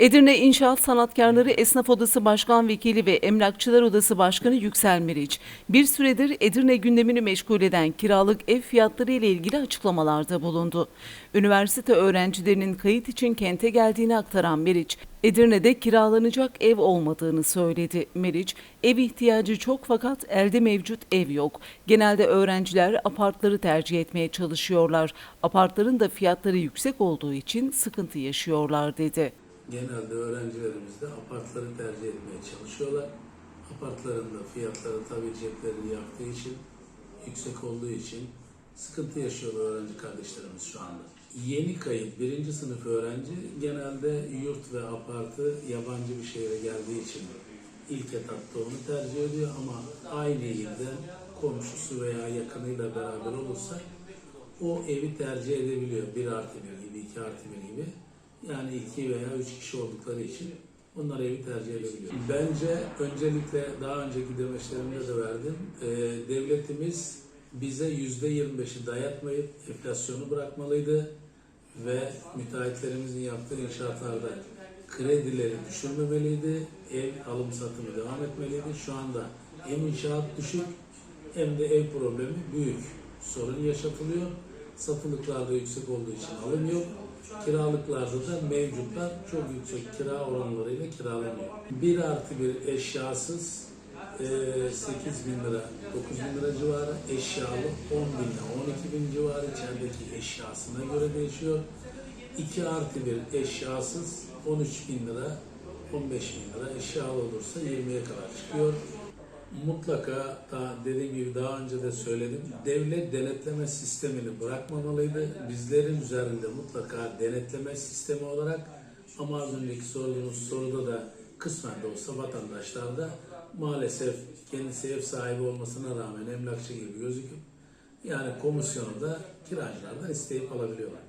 Edirne İnşaat Sanatkarları Esnaf Odası Başkan Vekili ve Emlakçılar Odası Başkanı Yüksel Meriç, bir süredir Edirne gündemini meşgul eden kiralık ev fiyatları ile ilgili açıklamalarda bulundu. Üniversite öğrencilerinin kayıt için kente geldiğini aktaran Meriç, Edirne'de kiralanacak ev olmadığını söyledi. Meriç, ev ihtiyacı çok fakat elde mevcut ev yok. Genelde öğrenciler apartları tercih etmeye çalışıyorlar. Apartların da fiyatları yüksek olduğu için sıkıntı yaşıyorlar dedi. Genelde öğrencilerimiz de apartları tercih etmeye çalışıyorlar. Apartların da fiyatları tabii ceplerini yaktığı için, yüksek olduğu için sıkıntı yaşıyorlar öğrenci kardeşlerimiz şu anda. Yeni kayıt birinci sınıf öğrenci genelde yurt ve apartı yabancı bir şehre geldiği için ilk etapta onu tercih ediyor ama aynı ilde komşusu veya yakınıyla beraber olursa o evi tercih edebiliyor. Bir artı bir gibi, iki artı bir gibi. Yani iki veya üç kişi oldukları için onlar evi tercih edebiliyor. Bence öncelikle daha önceki demeçlerimde de verdim. Ee, devletimiz bize yüzde yirmi beşi dayatmayıp enflasyonu bırakmalıydı ve müteahhitlerimizin yaptığı inşaatlarda kredileri düşürmemeliydi. Ev alım satımı devam etmeliydi. Şu anda hem inşaat düşük hem de ev problemi büyük sorun yaşatılıyor. Satılıklarda yüksek olduğu için alım yok. Kiralıklarda da mevcutlar çok yüksek kira oranlarıyla kiralanıyor. Bir artı bir eşyasız e, 8 bin lira, 9 bin lira civarı, eşyalı 10 bin lira, 12 bin civarı içerideki eşyasına göre değişiyor. 2 artı bir eşyasız 13 bin lira, 15 bin lira, eşyalı olursa 20'ye kadar çıkıyor. Mutlaka da dediğim gibi daha önce de söyledim. Devlet denetleme sistemini bırakmamalıydı. Bizlerin üzerinde mutlaka denetleme sistemi olarak ama az önceki sorduğunuz soruda da kısmen de olsa vatandaşlar da maalesef kendisi ev sahibi olmasına rağmen emlakçı gibi gözüküp yani komisyonu da kiracılardan isteyip alabiliyorlar.